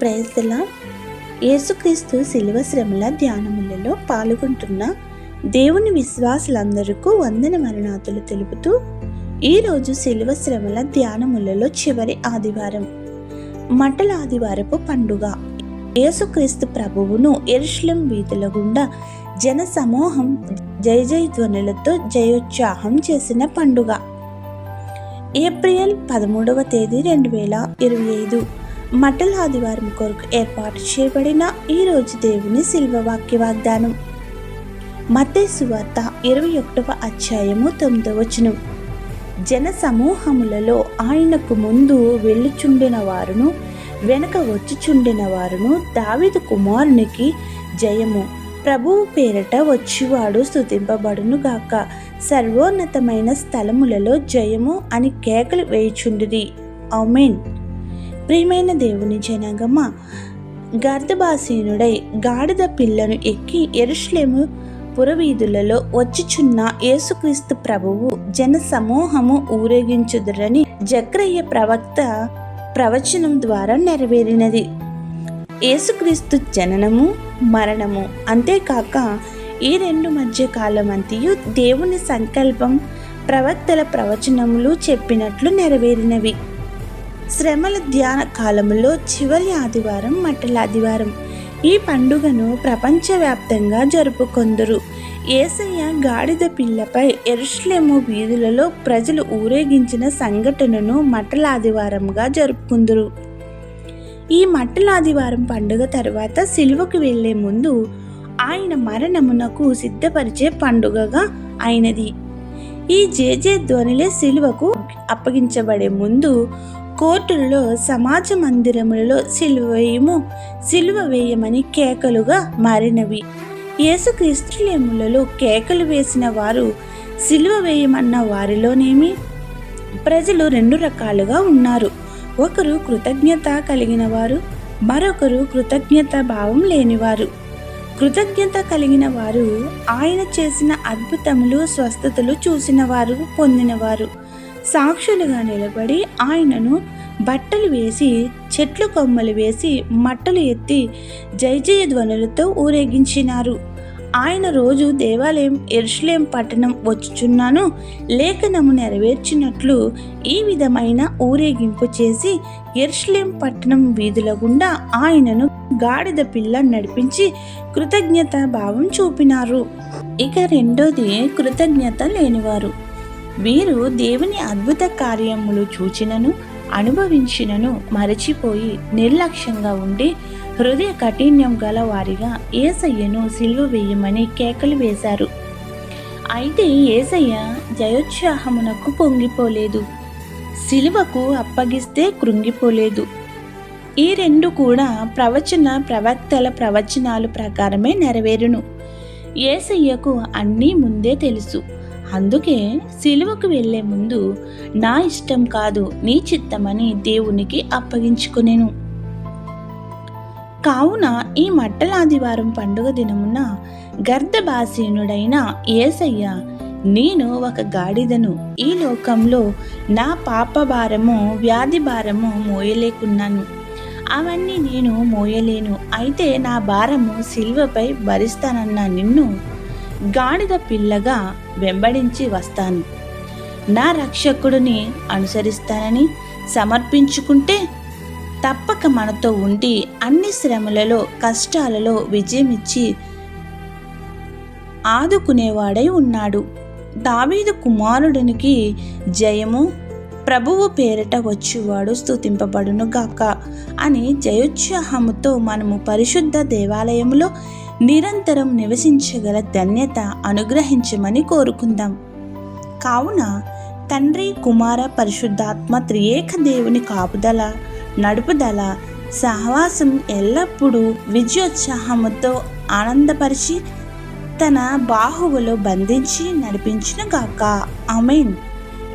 ప్రేస్తలా యేసుక్రీస్తు శిలువ శ్రమల ధ్యానములలో పాల్గొంటున్న దేవుని విశ్వాసులందరికీ వందన మరణాతులు తెలుపుతూ ఈరోజు శిలువ శ్రమల ధ్యానములలో చివరి ఆదివారం మటల ఆదివారపు పండుగ. యేసుక్రీస్తు ప్రభువును ఎరుషులం వీధుల గుండా జన సమూహం జయ జయ ధ్వనులతో జయోత్సాహం చేసిన పండుగ. ఏప్రిల్ పదమూడవ తేదీ రెండు వేల ఇరవై ఐదు. మటల ఆదివారం కొరకు ఏర్పాటు చేయబడిన ఈరోజు దేవుని శిల్వ వాక్య వాగ్దానం. మత్తయి సువార్త ఇరవై ఒకటవ అధ్యాయము తొమ్మిదవ వచనం. జన సమూహములలో ఆయనకు ముందు వెళ్ళుచుండిన వారును వెనక వచ్చుచుండిన వారును దావిదు కుమారునికి జయము. ప్రభువు పేరట వచ్చివాడు స్థుతింపబడును గాక. సర్వోన్నతమైన స్థలములలో జయము అని కేకలు వేయుచుండిరి. ఆమెన్. ప్రియమైన దేవుని జనగమ? గర్ధబాసీనుడై గాడిద పిల్లను ఎక్కి ఎరుష్లేము పురవీధులలో వచ్చిచున్న యేసుక్రీస్తు ప్రభువు జన సమూహము ఊరేగించుదురని జక్రయ్య ప్రవక్త ప్రవచనం ద్వారా నెరవేరినది. యేసుక్రీస్తు జననము మరణము అంతేకాక ఈ రెండు మధ్య కాలమంతియు దేవుని సంకల్పం ప్రవక్తల ప్రవచనములు చెప్పినట్లు నెరవేరినవి. శ్రమల ధ్యాన కాలంలో చివరి ఆదివారం మట్టల ఆదివారం ఈ పండుగను ప్రపంచవ్యాప్తంగా జరుపుకొందరు. ఏసయ్య గాడిద పిల్లపై ఎరుష్లేము వీధులలో ప్రజలు ఊరేగించిన సంఘటనను మటలాదివారంగా జరుపుకుందరు. ఈ మట్టలాదివారం పండుగ తర్వాత సిలువకు వెళ్ళే ముందు ఆయన మరణమునకు సిద్ధపరిచే పండుగగా అయినది. ఈ జేజే ధ్వనిలే సిలువకు అప్పగించబడే ముందు కోర్టులలో సమాజ మందిరములలో సిలువ వేయము సిలువ వేయమని కేకలుగా మారినవి. యేసుక్రీస్తులేములలో కేకలు వేసిన వారు సిలువ వేయమన్న వారిలోనేమి? ప్రజలు రెండు రకాలుగా ఉన్నారు. ఒకరు కృతజ్ఞత కలిగిన వారు మరొకరు కృతజ్ఞత భావం లేనివారు. కృతజ్ఞత కలిగిన వారు ఆయన చేసిన అద్భుతములు స్వస్థతలు చూసిన వారు పొందినవారు. సాక్షులుగా నిలబడి ఆయనను బట్టలు వేసి చెట్లు కొమ్మలు వేసి మట్టలు ఎత్తి జయ జయ ధ్వనులతో ఊరేగించినారు. ఆయన రోజు దేవాలయం ఎరుషులేం పట్టణం వచ్చుచున్నాను లేఖనము నెరవేర్చినట్లు ఈ విధమైన ఊరేగింపు చేసి ఎరుషులేం పట్టణం వీధుల గుండా ఆయనను గాడిద పిల్ల నడిపించి కృతజ్ఞత భావం చూపినారు. ఇక రెండోది కృతజ్ఞత లేనివారు. వీరు దేవుని అద్భుత కార్యములు చూచినను అనుభవించినను మరచిపోయి నిర్లక్ష్యంగా ఉండి హృదయ కఠిన్యం గల వారిగా ఏసయ్యను సిలువ వేయమని కేకలు వేశారు. అయితే ఏసయ్య జయోత్సాహమునకు పొంగిపోలేదు. సిలువకు అప్పగిస్తే కృంగిపోలేదు. ఈ రెండు కూడా ప్రవచన ప్రవక్తల ప్రవచనాలు ప్రకారమే నెరవేరును. ఏసయ్యకు అన్నీ ముందే తెలుసు. అందుకే సిలువకు వెళ్ళే ముందు నా ఇష్టం కాదు నీ చిత్తమని దేవునికి అప్పగించుకునేను. కావున ఈ మట్టలాదివారం పండుగ దినమున గర్ధభాసీనుడైన ఏసయ్య నేను ఒక గాడిదను. ఈ లోకంలో నా పాప భారము వ్యాధి భారము మోయలేకున్నాను. అవన్నీ నేను మోయలేను. అయితే నా భారము సిల్వపై భరిస్తానన్న నిన్ను గాడిద పిల్లగా వెంబడించి వస్తాను. నా రక్షకుడిని అనుసరిస్తానని సమర్పించుకుంటే తప్పక మనతో ఉండి అన్ని శ్రమలలో కష్టాలలో విజయమిచ్చి ఆదుకునేవాడై ఉన్నాడు. దావీదు కుమారుడినికి జయము ప్రభువు పేరిట వచ్చువాడు స్థుతింపబడును గాక అని జయోత్సాహముతో మనము పరిశుద్ధ దేవాలయంలో నిరంతరం నివసించగల ధన్యత అనుగ్రహించమని కోరుకుందాం. కావున తండ్రి కుమార పరిశుద్ధాత్మ త్రియేక దేవుని కాపుదల నడుపుదల సహవాసం ఎల్లప్పుడూ విజయోత్సాహముతో ఆనందపరిచి తన బాహువులో బంధించి నడిపించిన గాక. అమెన్